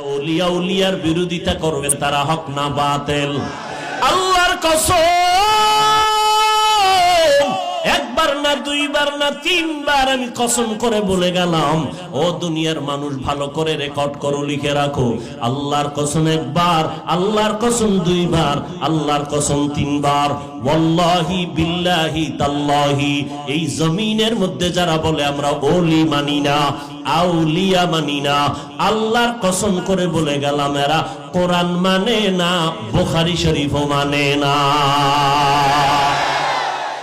Olya উলিয়ার বিরোধিতা করবেন তারা হক না বাতেল। আল্লাহর কসম। একবার না, দুইবার না, তিনবার আমি কসম করে বলে গেলাম, ও দুনিয়ার মানুষ, ভালো করে রেকর্ড করো, লিখে রাখো। আল্লাহর কসম একবার, আল্লাহর কসম দুইবার, আল্লাহর কসম তিনবার। ওয়াল্লাহি বিল্লাহি তাল্লাহি, এই জমিনের মধ্যে যারা বলে, আমরা ওলি মানি না, আউলিয়া মানি না। আল্লাহর কসম করে বলে গেলাম, এরা কোরআন মানে না, বুখারী শরীফও মানে না।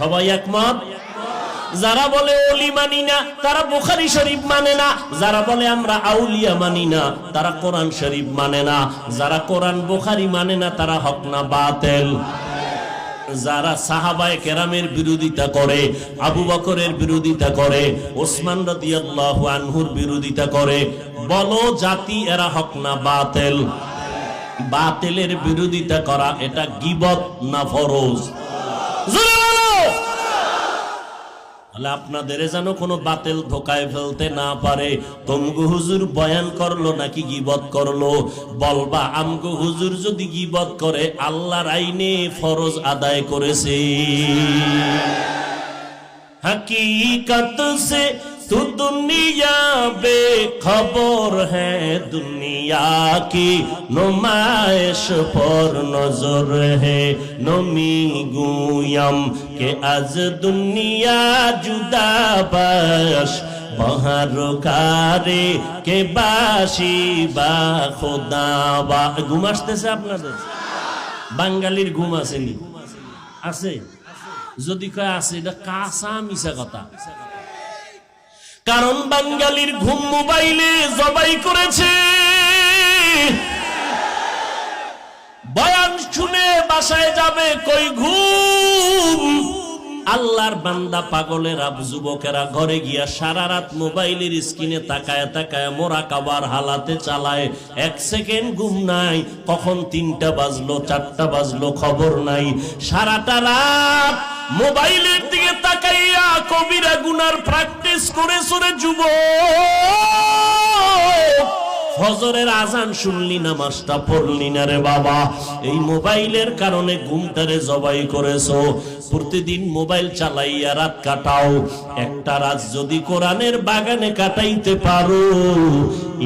সবাই একমত? যারা বলে অলি মানি না, তারা বুখারি শরীফ মানে না। যারা বলে আমরা আউলিয়া মানি না, তারা কোরআন শরীফ মানে না। যারা কোরআন বুখারি মানে না, তারা হক না বাতেল। যারা সাহাবায়ে কেরামের বিরোধিতা করে, আবু বকরের বিরোধিতা করে, ওসমান রাদিয়াল্লাহু আনহুর বিরোধিতা করে, বলো জাতি এরা হক না বাতেল? বাতেলের বিরোধিতা করা এটা গিবত না ফরজ? আল্লাহ আপনাদের যেন কোনো বাতিল ধোকায় ফেলতে না পারে। তমগু হুজুর বয়ান করল নাকি গিবত করল? বলবা, আমগু হুজুর যদি গিবত করে, আল্লাহর আইনে ফরজ আদায় করেছে। হকিকত সে তু دنیا বে خبر ہے দুনিয়া কি نمائش پر نظر হে নমি گویم کہ আজ دنیا جدا باش কারে কে বাসি বা খোদা বা ঘুম আসতেছে আপনাদের? বাঙালির ঘুম আসেনি। আছে? যদি কয় আছে, এটা কাঁচা মিশা কথা। কারণ বাঙালির ঘুম মোবাইলে জবাই করেছে। বয়ান শুনে বাসায় যাবে কই ঘুম? আল্লাহর বান্দা পাগলেরা যুবকেরা ঘরে গিয়া সারা রাত মোবাইলের স্ক্রিনে তাকায় তাকায় মোরা কাবার হালাতে চালায়। এক সেকেন্ড ঘুম নাই, কখন তিনটা বাজলো, চারটা বাজলো, খবর নাই। সারাটা রাত মোবাইলের দিকে তাকাইয়া কবিরা গুনার প্র্যাকটিস করে, সরে যুব ফজরের আজান শুনলি নামাজটা পড়লি না রে বাবা। এই মোবাইলের কারণে ঘুমটারে জবাই করেছ। প্রতিদিন মোবাইল চালাইয়া রাত কাটাও। একটা রাত যদি কোরআনের বাগানে কাটাইতে পারো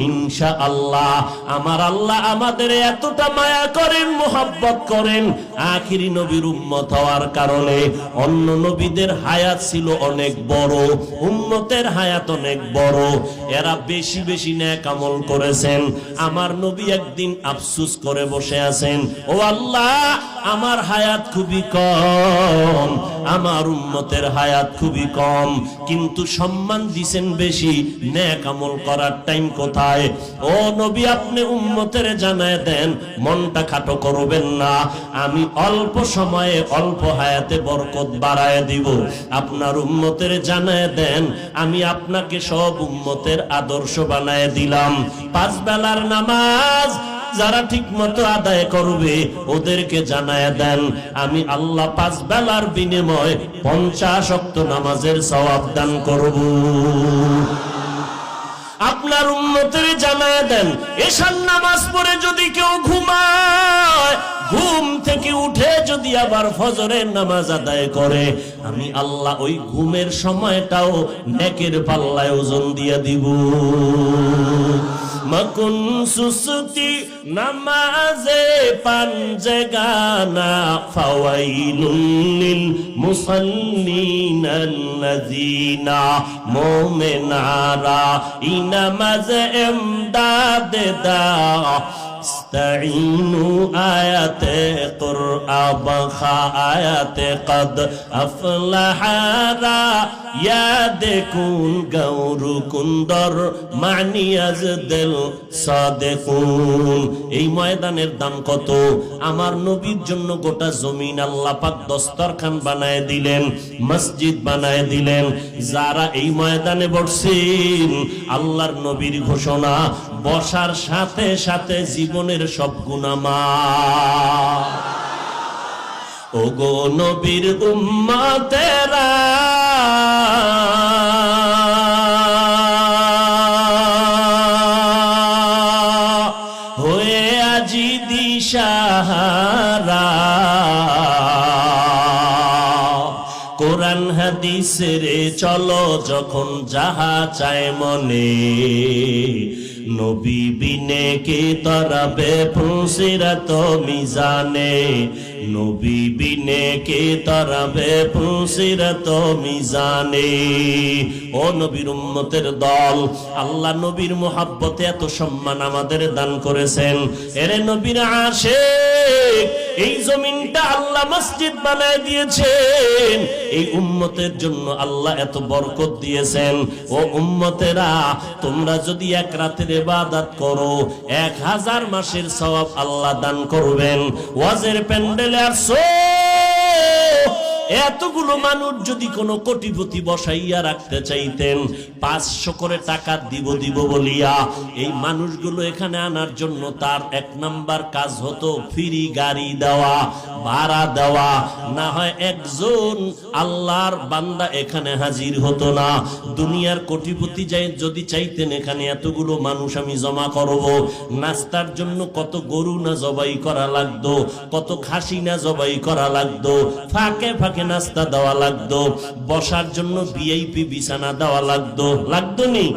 ইনশা আল্লাহ আমার আল্লাহ আমাদের এতটা মায়া করেন, মোহাব্বত করেন, আখিরি নবীর উম্মত হওয়ার কারণে। অন্য নবীদের হায়াত ছিল অনেক বড়, উম্মতের হায়াত অনেক বড়। এরা বেশি বেশি ন্যাক আমল করেছেন আমার নবী একদিন আফসুস করে বসে আছেন। ও আল্লাহ আমার হায়াত খুবই কম, আমার উম্মতের হায়াত খুবই কম, কিন্তু সম্মান দিছেন বেশি ন্যাক আমল করার টাইম কোথায়? ও নবী, আপনি উম্মতের জানায় দেন, মনটা খাটো করবেন না, আমি অল্প সময়ে অল্প হায়াতে বরকত বাড়ায় দিব। আপনার উম্মতের জানায় দেন, আমি আপনাকে সব উম্মতের আদর্শ বানায় দিলাম। পাঁচ বেলার নামাজ যারা ঠিক মতো আদায় করবে, ওদেরকে জানায় দেন, আমি আল্লাহ পাঁচ বেলার বিনিময় পঞ্চাশ অক্ত নামাজের সওয়াব দান করব। আপনার উন্নতির জানায় দেন এসার নামাজ পড়ে যদি কেউ ঘুমায়, ঘুম থেকে উঠে যদি আবার ফজরের নামাজ আদায় করে, আমি আল্লাহ ওই ঘুমের সময়টাও নেকের পাল্লায় ওজন দিয়ে দিব। মকুন সুসুতি নামাজে পাঞ্জে গানা ফাওয়াইলুল মুসাল্লিন আল্লাযিনা মুমিনারা ইনামাজ ইমদাদ দা। আয়াতে কুরআব খা আয়াতে কদ আফলাহারা ইয়াদে কুন গৌরু কুন্দর মানিয়াজ দিল সাদেকুন এই ময়দানের দাম কত? আমার নবীর জন্য গোটা জমিন আল্লাহ পাক দস্তরখান বানায় দিলেন, মসজিদ বানায় দিলেন। যারা এই ময়দানে বসছেন, আল্লাহর নবীর ঘোষণা, বসার সাথে সাথে জীবনের সব গুণামা ওগো নবীর উম্মতেরা। হয়ে আজি দিশাহারা। কোরআন হাদিসের চলো যখন যাহা চায় মনে। নবী বিনে কে তরাবে তো মিজানে নবী বিনে কে তরাবে ফুসিরাত মিজানে? ও নবীর উম্মতের দল, আল্লাহ নবীর মোহাব্বতে এত সম্মান আমাদের দান করেছেন। এরে নবীর আশেক, এই জমিনটা আল্লাহ মসজিদ বানায় দিয়েছেন। এই উম্মতের জন্য আল্লাহ এত বরকত দিয়েছেন। ও উম্মতেরা, তোমরা যদি এক রাতের করো, এক হাজার মাসের সওয়াব আল্লাহ দান করবেন। ওয়াজের প্যান্ডেলে আসো এতগুলো মানুষ যদি কোনো কোটিপতি বসাইয়া রাখতে চাইতেন, পাঁচশো করে টাকা দিব দিব বলিয়া এই মানুষগুলো এখানে আনার জন্য তার এক নাম্বার কাজ হতো ফ্রি গাড়ি দেওয়া, ভাড়া দেওয়া। না হয় একজন আল্লাহর বান্দা এখানে হাজির হতো না। দুনিয়ার কোটিপতি যাই যদি চাইতেন এখানে এতগুলো মানুষ আমি জমা করব। নাস্তার জন্য কত গরু না জবাই করা লাগতো, কত খাসি না জবাই করা লাগতো। ফাঁকে ফাঁকে নাস্তা দেওয়া লাগতো, বসার জন্য ভিআইপি বিছানা দেওয়া লাগতো। লাগতো নি?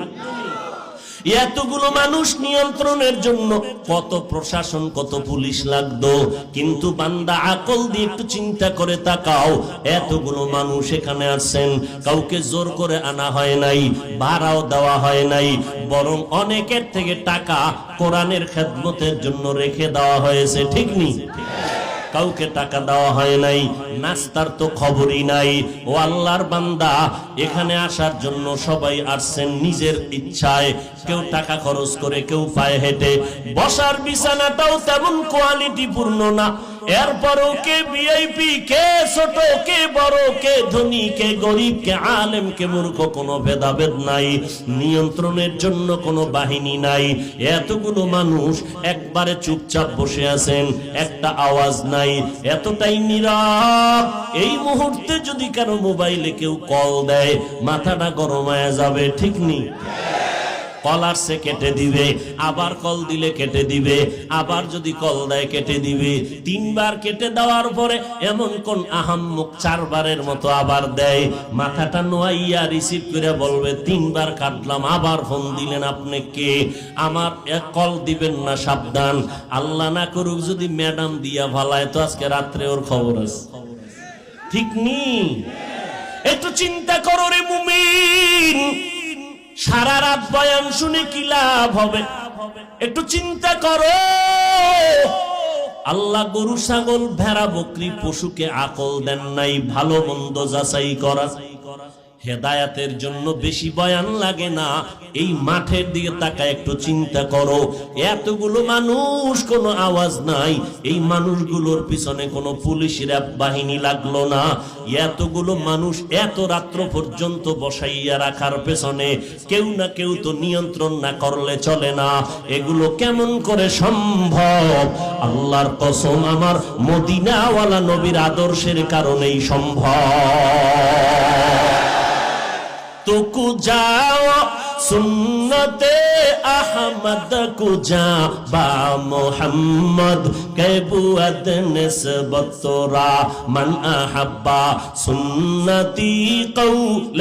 এতগুলো মানুষ নিয়ন্ত্রণের জন্য কত প্রশাসন, কত পুলিশ লাগতো। কিন্তু বান্দা আকল দিয়ে একটু চিন্তা করে তাকাও, এতগুলো মানুষ এখানে আসছেন কাউকে জোর করে আনা হয় নাই, ভাড়াও দেওয়া হয় নাই, বরং অনেকের থেকে টাকা কোরআনের খেদমতের জন্য রেখে দেওয়া হয়েছে, ঠিক নি? কাউকে টাকা দেওয়া হয় নাই, নাস্তার তো খবরই নাই। ও আল্লাহর বান্দা, এখানে আসার জন্য সবাই আসছেন নিজের ইচ্ছায়। কেউ টাকা খরচ করে, কেউ পায়ে হেঁটে। বসার বিছানাটাও তেমন কোয়ালিটি পূর্ণ না। এরপরও কে কে ছোট, কে বড়, কে ধনী, কে গরিব, কে আলেম, কে মূর্খ, কোনো ভেদাভেদ নাই। নিয়ন্ত্রণের জন্য কোনো বাহিনী নাই। এতগুলো মানুষ একবারে চুপচাপ বসে আছেন, একটা আওয়াজ নাই। এতটাই নীরব। এই মুহূর্তে যদি কারও মোবাইলে কেউ কল দেয়, মাথাটা গরম হয়ে যাবে, ঠিক নেই? কল আসছে কেটে দিবে, আবার কল দিলে কেটে দিবে, আবার যদি কল দেয় কেটে দিবে। তিনবার কেটে দেওয়ার পরে এমন কোন আহাম্মুক চারবারের মতো আবার দেয়। মাথাটা নোয়াইয়া রিসিভ করে বলবে, তিনবার কাটলাম, আবার ফোন দিলেন আপনি কে? আমার কল দিবেন না, সাবধান। আল্লাহ না করুক যদি ম্যাডাম দিয়া ভালায় তো আজকে রাত্রে ওর খবর আছে। ঠিক নি? একটু চিন্তা করো রে মুমিন। সারা রাত বয়ান শুনে কি লাভ হবে? একটু চিন্তা করো। আল্লাহ গরু, ছাগল, ভেড়া, বকরি, পশুকে আকল দেন নাই, ভালো মন্দ যাচাই করা। হেদায়াতের জন্য বেশি বয়ান লাগে না। এই মাঠের দিকে তাকায় একটু চিন্তা করো। এতগুলো মানুষ, কোনো আওয়াজ নাই। এই মানুষগুলোর পিছনে কোনো পুলিশ র্যাব বাহিনী লাগল না। এতগুলো মানুষ এত রাত্র পর্যন্ত বসাইয়া রাখার পেছনে কেউ না কেউ তো নিয়ন্ত্রণ না করলে চলে না। এগুলো কেমন করে সম্ভব? আল্লাহর কসম আমার মদিনাওয়ালা নবীর আদর্শের কারণেই সম্ভব। तो আহমদ কুজা বা মোহাম্মদ محمد کی بوت نسبت را من احبا سنتی قول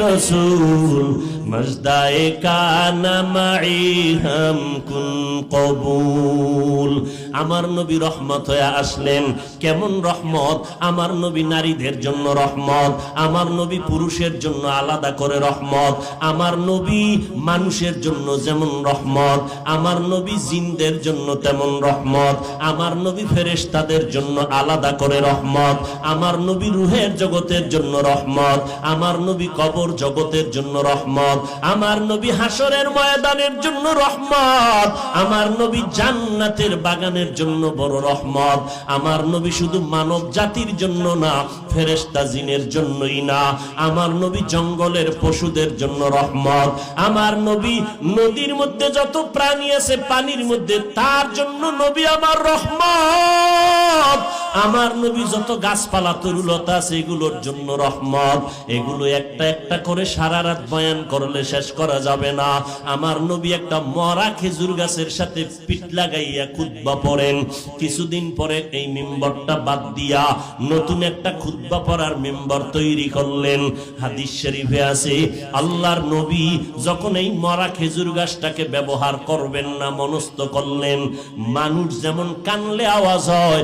رسول مجدائے کا نمعی ہم আমার নবী রহমত হয়ে আসলেন। কেমন রহমত? আমার নবী নারীদের জন্য রহমত, আমার নবী পুরুষের জন্য আলাদা করে রহমত, আমার নবী মানুষের জন্য যেমন রহমত, আমার নবী জিনদের জন্য তেমন রহমত, আমার নবী ফেরেশতাদের জন্য আলাদা করে রহমত, আমার নবী রুহের জগতের জন্য রহমত, আমার নবী কবর জগতের জন্য রহমত, আমার নবী হাসরের ময়দানের জন্য রহমত, আমার নবী জান্নাতের বাগানের জন্য বড় রহমত, আমার নবী শুধু মানব জাতির জন্য না, ফেরেশতা জিনের জন্যই না, আমার নবী জঙ্গলের পশুদের জন্য রহমত, আমার নবী নদীর মধ্যে যত প্রাণী আছে পানির মধ্যে, তার জন্য নবী আমার রহমত। আমার নবী যত গাছপালা, তরুলতা আছে, এগুলোর জন্য রহমত। এগুলো একটা একটা করে সারা রাত বয়ান করলে শেষ করা যাবে না। আমার নবী একটা মরা খেজুর গাছের সাথে পিঠ লাগাইয়া খুতবা পড়েন। কিছুদিন পরে এই মেম্বরটা বাদ দিয়া নতুন একটা খুতবা পড়ার মেম্বার তৈরি করলেন। হাদিস শরীফে আছে, আল্লাহর নবী যখন এই মরা গাছটাকে ব্যবহার করবেন না, মনস্থ করলেন। মানুষ যেমন কানলে আওয়াজ হয়,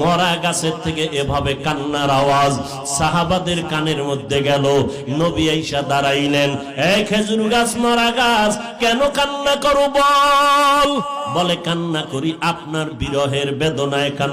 মরা গাছের থেকে এভাবে কান্নার আওয়াজ সাহাবাদের কানের মধ্যে গেল। নবী আইসা দাঁড়াইলেন এই খেজুর গাছ, মরা গাছ, কেন কান্না করো বল? বলে, কান্না করি, আপনার বিরহের বেদনায় কান্না